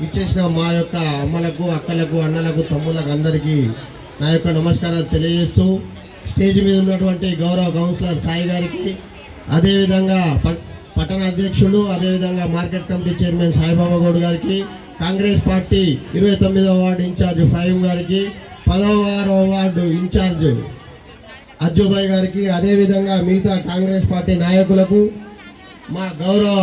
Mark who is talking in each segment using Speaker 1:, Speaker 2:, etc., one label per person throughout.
Speaker 1: ఇచ్చేసిన మా యొక్క అమ్మలకు అక్కలకు అన్నలకు తమ్ములకు అందరికీ నా యొక్క నమస్కారాలు తెలియజేస్తూ స్టేజ్ మీద ఉన్నటువంటి గౌరవ కౌన్సిలర్ సాయి గారికి అదేవిధంగా పట్టణ అధ్యక్షుడు అదేవిధంగా market committee chairman Saibaba Goud గారికి కాంగ్రెస్ పార్టీ ఇరవై తొమ్మిదవ వార్డు ఇన్ఛార్జ్ ఫైవ్ గారికి పదవ వార్డు ఇన్ఛార్జ్ అజ్జుబాయ్ గారికి అదేవిధంగా మిగతా కాంగ్రెస్ పార్టీ నాయకులకు మా గౌరవ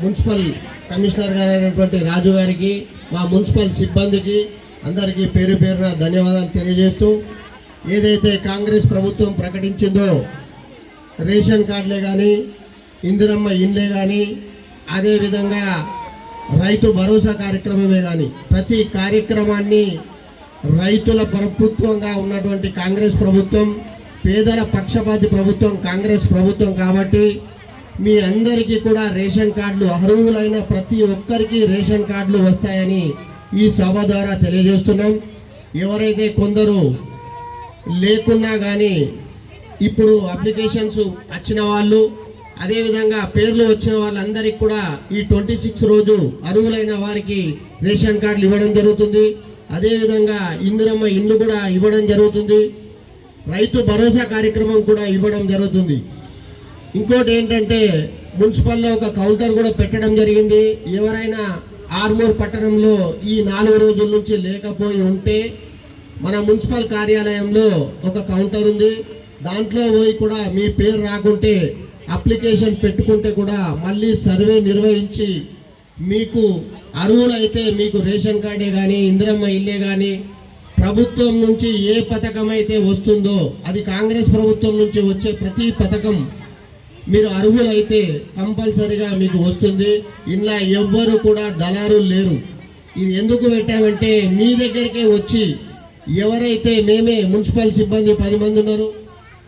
Speaker 1: మున్సిపల్ కమిషనర్ గారైనటువంటి రాజు గారికి మా మున్సిపల్ సిబ్బందికి అందరికీ పేరు పేరున ధన్యవాదాలు తెలియజేస్తూ ఏదైతే కాంగ్రెస్ ప్రభుత్వం ప్రకటించిందో రేషన్ కార్డులే కానీ ఇందిరమ్మ ఇండ్లే కానీ అదేవిధంగా రైతు భరోసా కార్యక్రమమే కానీ ప్రతి కార్యక్రమాన్ని రైతుల ప్రభుత్వంగా ఉన్నటువంటి కాంగ్రెస్ ప్రభుత్వం పేదల పక్షపాతి ప్రభుత్వం కాంగ్రెస్ ప్రభుత్వం కాబట్టి మీ అందరికీ కూడా రేషన్ కార్డులు అర్హులైన ప్రతి ఒక్కరికి రేషన్ కార్డులు వస్తాయని ఈ సభ ద్వారా తెలియజేస్తున్నాం. ఎవరైతే కొందరు లేకున్నా కానీ ఇప్పుడు అప్లికేషన్స్ వచ్చిన వాళ్ళు అదేవిధంగా పేర్లు వచ్చిన వాళ్ళందరికీ కూడా ఈ ట్వంటీ సిక్స్ రోజు అర్హులైన వారికి రేషన్ కార్డులు ఇవ్వడం జరుగుతుంది. అదేవిధంగా ఇందిరమ్మ ఇల్లు కూడా ఇవ్వడం జరుగుతుంది. రైతు భరోసా కార్యక్రమం కూడా ఇవ్వడం జరుగుతుంది. ఇంకోటి ఏంటంటే మున్సిపల్లో ఒక కౌంటర్ కూడా పెట్టడం జరిగింది. ఎవరైనా ఆర్మూర్ పట్టణంలో ఈ నాలుగు రోజుల నుంచి లేకపోయి ఉంటే మన మున్సిపల్ కార్యాలయంలో ఒక కౌంటర్ ఉంది. దాంట్లో పోయి కూడా మీ పేరు రాకుంటే అప్లికేషన్ పెట్టుకుంటే కూడా మళ్ళీ సర్వే నిర్వహించి మీకు అర్హులైతే మీకు రేషన్ కార్డే కానీ ఇందిరమ్మ ఇల్లే కానీ ప్రభుత్వం నుంచి ఏ పథకం అయితే వస్తుందో అది కాంగ్రెస్ ప్రభుత్వం నుంచి వచ్చే ప్రతి పథకం మీరు అర్హులైతే కంపల్సరిగా మీకు వస్తుంది. ఇలా ఎవ్వరు కూడా దళారులు లేరు. ఇది ఎందుకు పెట్టామంటే మీ దగ్గరికే వచ్చి ఎవరైతే మేమే మున్సిపల్ సిబ్బంది పది మంది ఉన్నారు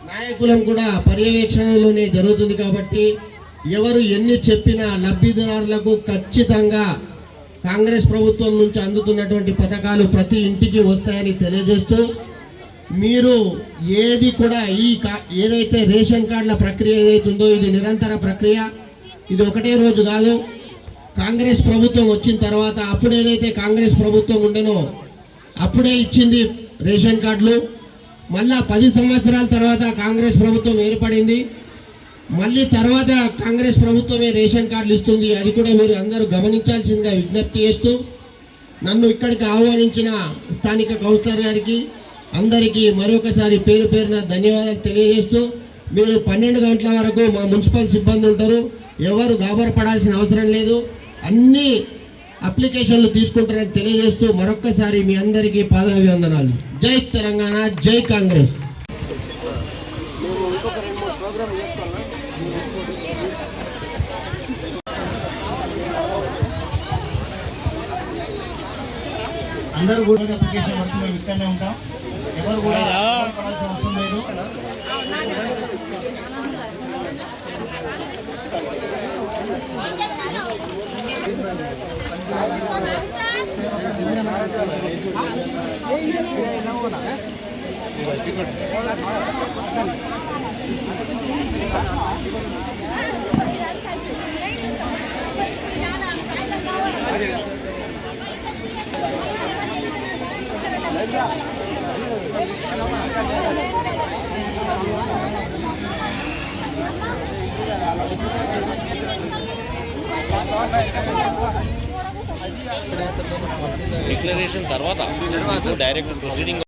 Speaker 1: నాయకులం కూడా పర్యవేక్షణలోనే జరుగుతుంది కాబట్టి ఎవరు ఎన్ని చెప్పినా లబ్ధిదారులకు ఖచ్చితంగా కాంగ్రెస్ ప్రభుత్వం నుంచి అందుతున్నటువంటి పథకాలు ప్రతి ఇంటికి వస్తాయని తెలియజేస్తూ మీరు ఏది కూడా ఈ కా- ఏదైతే రేషన్ కార్డుల ప్రక్రియ ఏదైతుందో ఇది నిరంతర ప్రక్రియ. ఇది ఒకటే రోజు కాదు. కాంగ్రెస్ ప్రభుత్వం వచ్చిన తర్వాత అప్పుడు ఏదైతే కాంగ్రెస్ ప్రభుత్వం ఉండేనో అప్పుడే ఇచ్చింది రేషన్ కార్డులు. మళ్ళా పది సంవత్సరాల తర్వాత కాంగ్రెస్ ప్రభుత్వం ఏర్పడింది. మళ్ళీ తర్వాత కాంగ్రెస్ ప్రభుత్వమే రేషన్ కార్డులు ఇస్తుంది. అది కూడా మీరు అందరూ గమనించాల్సిందిగా విజ్ఞప్తి చేస్తూ నన్ను ఇక్కడికి ఆహ్వానించిన స్థానిక కౌన్సిలర్ గారికి అందరికీ మరొకసారి పేరు పేరున ధన్యవాదాలు తెలియజేస్తూ మీరు పన్నెండు గంటల వరకు మా మున్సిపల్ సిబ్బంది ఉంటారు. ఎవరు గాబరపడాల్సిన అవసరం లేదు. అన్ని అప్లికేషన్లు తీసుకుంటారని తెలియజేస్తూ మరొక్కసారి మీ అందరికీ పాదాభివందనాలు. జై తెలంగాణ జై కాంగ్రెస్. అందరూ కూడా అప్లికేషన్ వరకు మేము ఇక్కడనే ఉంటాం. ఎవరు కూడా పడాల్సిన అవసరం లేదు.
Speaker 2: డిక్లరేషన్ తర్వాత. Direct proceeding